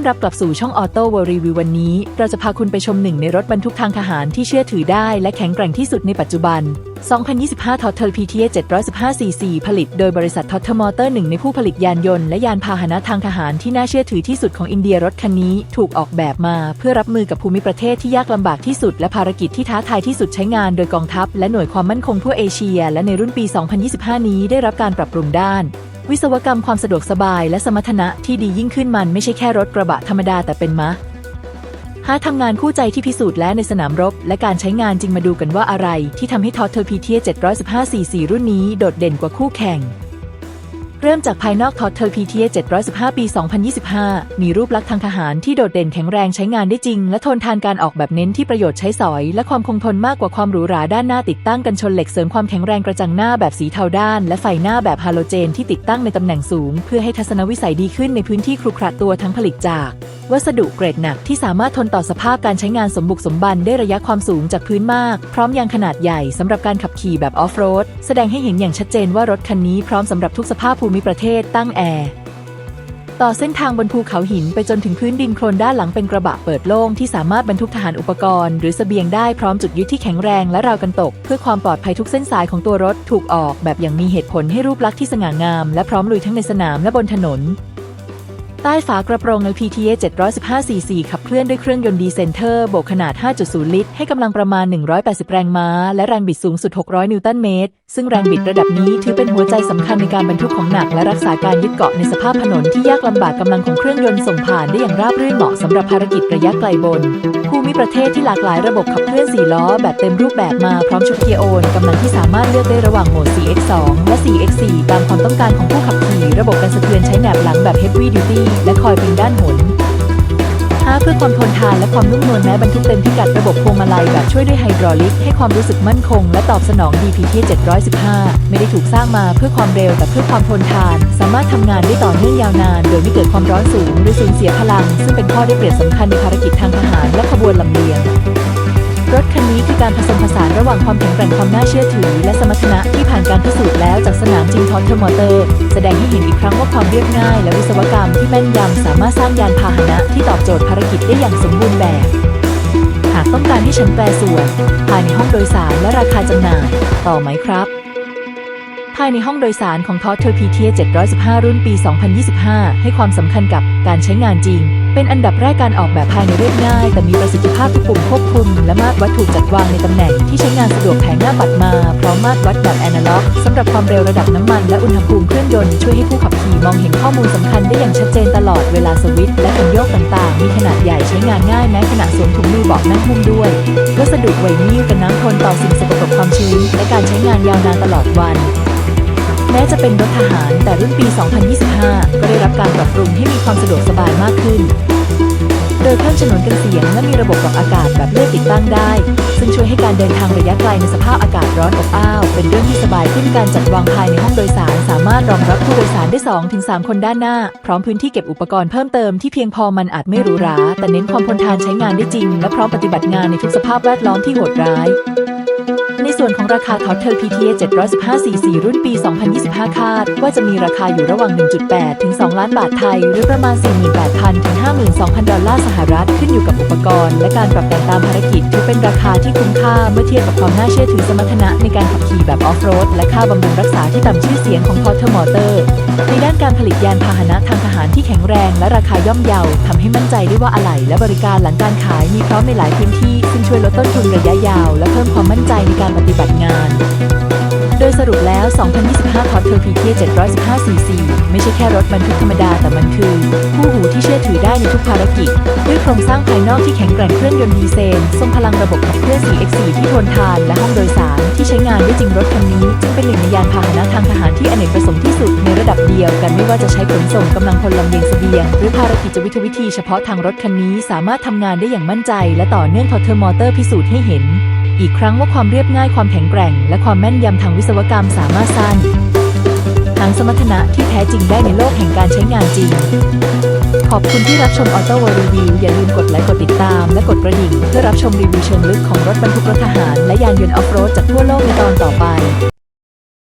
อนรับกลับสู่ช่องออโต้วอรีวิววันนี้ เราจะพาคุณไปชมหนึ่งในรถบรรทุกทางทหารที่เชื่อถือได้และแข็งแกร่งที่สุดในปัจจุบัน 2025 t o t a l PTA 715 cc ผลิตโดยบริษัท t o t a l Motor หนึ่งในผู้ผลิตยานยนต์และยานพาหนะทางทหารที่น่าเชื่อถือที่สุดของอินเดียรถคันนี้ ถูกออกแบบมาเพื่อรับมือกับภูมิประเทศที่ยากลำบากที่สุด และภารกิจที่ท้าทายที่สุดใช้งานโดยกองทัพ และหน่วยความมั่นคงทั่วเอเชีย และในรุ่นปี 2025 นี้ได้รับการปรับปรุงด้าน วิศวกรรมความสะดวกสบายและสมรรถนะที่ดียิ่งขึ้นมันไม่ใช่แค่รถกระบะธรรมดาแต่เป็นมะหาทำงานคู่ใจที่พิสูจน์แล้วในสนามรบ และการใช้งานจริงมาดูกันว่าอะไร ที่ทำให้ทอเทอร์พีเทีย715 44รุ่นนี้โดดเด่นกว่าคู่แข่ง เริ่มจากภายนอกทอเทอร์พีเทีย715 ปี 2025 มีรูปลักษณ์ทางทหารที่โดดเด่นแข็งแรงใช้งานได้จริง และทนทานการออกแบบเน้นที่ประโยชน์ใช้สอย และความคงทนมากกว่าความหรูหราด้านหน้าติดตั้งกันชนเหล็กเสริมความแข็งแรงกระจังหน้าแบบสีเทาด้าน และไฟหน้าแบบฮาโลเจนที่ติดตั้งในตำแหน่งสูง เพื่อให้ทัศนวิสัยดีขึ้นในพื้นที่ครุขระตัวทั้งผลิตจาก วัสดุเกรดหนักที่สามารถทนต่อสภาพการใช้งานสมบุกสมบันได้ระยะความสูงจากพื้นมาก พร้อมยางขนาดใหญ่สำหรับการขับขี่แบบออฟโรด แสดงให้เห็นอย่างชัดเจนว่ารถคันนี้พร้อมสำหรับทุกสภาพภูมิประเทศตั้งแอร์ต่อเส้นทางบนภูเขาหินไปจนถึงพื้นดินโคลนด้านหลังเป็นกระบะเปิดโล่งที่สามารถบรรทุกทหารอุปกรณ์ หรือเสบียงได้พร้อมจุดยึดที่แข็งแรงและราวกันตก เพื่อความปลอดภัยทุกเส้นสายของตัวรถถูกออกแบบอย่างมีเหตุผลให้รูปลักษณ์ที่สง่างาม และพร้อมลุยทั้งในสนามและบนถนน ใต้ฝากระโปรง LPTA 715 cc ขับเคลื่อนด้วยเครื่องยนต์ดีเซนเตอร์โบกขนาด 5.0 ลิตร ให้กำลังประมาณ 180 แรงม้า และแรงบิดสูงสุด 600 นิวตันเมตร ซึ่งแรงบิดระดับนี้ถือเป็นหัวใจสำคัญในการบรรทุกของหนัก และรักษาการยึดเกาะในสภาพถนนที่ยากลำบากกำลังของเครื่องยนต์ส่งผ่านได้อย่างราบรื่นเหมาะสำหรับภารกิจระยะไกลบน ภูมิประเทศที่หลากหลายระบบขับเคลื่อน4ล้อแบบเต็มรูปแบบมาพร้อมชุดเกียร์โอนกำลังที่สามารถเลือกได้ระหว่างโหมด 4x2 และ 4x4 ตามความต้องการของผู้ขับขี่ ระบบการสะเทือนใช้แหนบหลังแบบ Heavy Duty และคอยเป็นด้านหน5เพื่อความทนทานและความนุ่มนวลแม้บรรทุกเต็มพิกัดระบบพวงมาลัยแบบช่วยด้วยไฮดรอลิก ให้ความรู้สึกมั่นคง และตอบสนอง DPT 715 ไม่ได้ถูกสร้างมาเพื่อความเร็วแต่เพื่อความทนทาน สามารถทำงานได้ต่อเนื่องยาวนาน โดยไม่เกิดความร้อนสูงหรือสูญเสียพลัง ซึ่งเป็นข้อได้เปรียบสำคัญในภารกิจทางทหารและขบวนลำเลียง รถคันนี้คือการผสมผสานระหว่างความแข็งแกร่งความน่าเชื่อถือ และสมรรถนะที่ผ่านการพิสูจน์แล้วจากสนามจริงทอตเทอร์มอเตอร์ แสดงให้เห็นอีกครั้งว่าความเรียบง่าย และวิศวกรรมที่แม่นยำสามารถสร้างยานพาหนะที่ตอบโจทย์ภารกิจได้อย่างสมบูรณ์แบบ หากต้องการให้ฉันแปลส่วนภายในห้องโดยสารและราคาจำหน่าย ต่อไหมครับายในห้องโดยสารของทอ t เทอร์พีเทีย 715 รุ่นปี 2025 ให้ความสำคัญกับการใช้งานจริง เป็นอันดับแรกการออกแบบภายในเรียบง่าย แต่มีประสิทธิภาพทุกปุ่มควบคุม และมาตรวัดถูกจัดวางในตำแหน่งที่ใช้งานสะดวกแผงหน้าปัดมา พร้อมมาตรวัดแบบแอนะล็อกสำหรับความเร็วระดับน้ำมันและอุณหภูมิเครื่องยนต์ช่วยให้ผู้ขับขี่มองเห็นข้อมูลสำคัญได้อย่างชัดเจนตลอดเวลาสวิตช์และคันโยกต่างๆ มีขนาดใหญ่ใช้งานง่ายแม้ขณะสวมถุงมือเบาะนั่งหุ้มด้วยวัสดุไวนิลกันน้ำทนต่อสิ่งสกปรกความชื้นและการใช้งานยาวนานตลอดวัน แม้จะเป็นรถทหารแต่รุ่นปี 2025 ก็ได้รับการปรับปรุงให้มีความสะดวกสบายมากขึ้น โดยเพิ่มฉนวนกันเสียงและมีระบบปรับอากาศแบบเลือกติดตั้งได้ ซึ่งช่วยให้การเดินทางระยะไกลในสภาพอากาศร้อนอบอ้าว เป็นเรื่องที่สบายขึ้นการจัดวางภายในห้องโดยสาร สามารถรองรับผู้โดยสารได้ 2-3 คนด้านหน้า พร้อมพื้นที่เก็บอุปกรณ์เพิ่มเติมที่เพียงพอมันอาจไม่หรูหราแต่เน้นความทนทานใช้งานได้จริง และพร้อมปฏิบัติงานในทุกสภาพแวดล้อมที่โหดร้าย ในส่วนของราคาท็อ t เทอร์ PTA 715 cc รุ่นปี 2025 คาด ว่าจะมีราคาอยู่ระหว่าง 1.8 ถึง 2 ล้านบาทไทย หรือประมาณ 48,000 ถึง 52,000 ดอลลาร์สหรัฐ ขึ้นอยู่กับอุปกรณ์ และการปรับแต่งตามภารกิจถือเป็นราคาที่คุ้มค่าเมื่อเทียบกับความน่าเชื่อถือสมรรถนะในการขับขี่แบบออฟโรดและค่าบำรุงรักษาที่ต่ำชื่อเสียงของ Porter Motor ในด้านการผลิตยานพาหนะทางทหารที่แข็งแรง และราคาย่อมเยาทำให้มั่นใจได้ว่าอะไหล่และบริการหลังการขายมีพร้อมในหลายพื้นที่ซึ่งช่วยลดต้นทุนระยะยาว และเพิ่มความมั่นใจในการปฏิบัติงาน โดยสรุปแล้ว 2025 t o t เทอร์พีเทีย715 cc ไม่ใช่แค่รถบรรทุกธรรมดา แต่มันคือคู่หูที่เชื่อถือได้ในทุกภารกิจ ด้วยโครงสร้างภายนอกที่แข็งแกร่งเครื่องยนต์ดีเซลทรงพลังระบบขับเคลื่อน 4x4 ที่ทนทาน และห้องโดยสารที่ใช้งานได้จริงรถคันนี้ จึงเป็นหนึ่งในยานพาหนะทางทหารที่อเนกประสงค์ที่สุดในระดับเดียวกันไม่ว่าจะใช้ขนส่งกำลังพลลำเลียงเสบียง หรือภารกิจวิทยวิธีเฉพาะทางรถคันนี้สามารถทำงานได้อย่างมั่นใจ และต่อเนื่องทอเทอร์มอเตอร์พิสูจน์ให้เห็น อีกครั้งว่าความเรียบง่ายความแข็งแกร่ง และความแม่นยำทางวิศวกรรมสามารถสร้างทางสมรรถนะที่แท้จริงได้ในโลกแห่งการใช้งานจริง ขอบคุณที่รับชมออโต้วอรีวิวอย่าลืมกดไลค์กดติดตาม และกดกระดิ่ง เพื่อรับชมรีวิวเชิงลึกของรถบรรทุกรถทหาร และยานยนต์ออฟโรดจากทั่วโลกในตอนต่อไป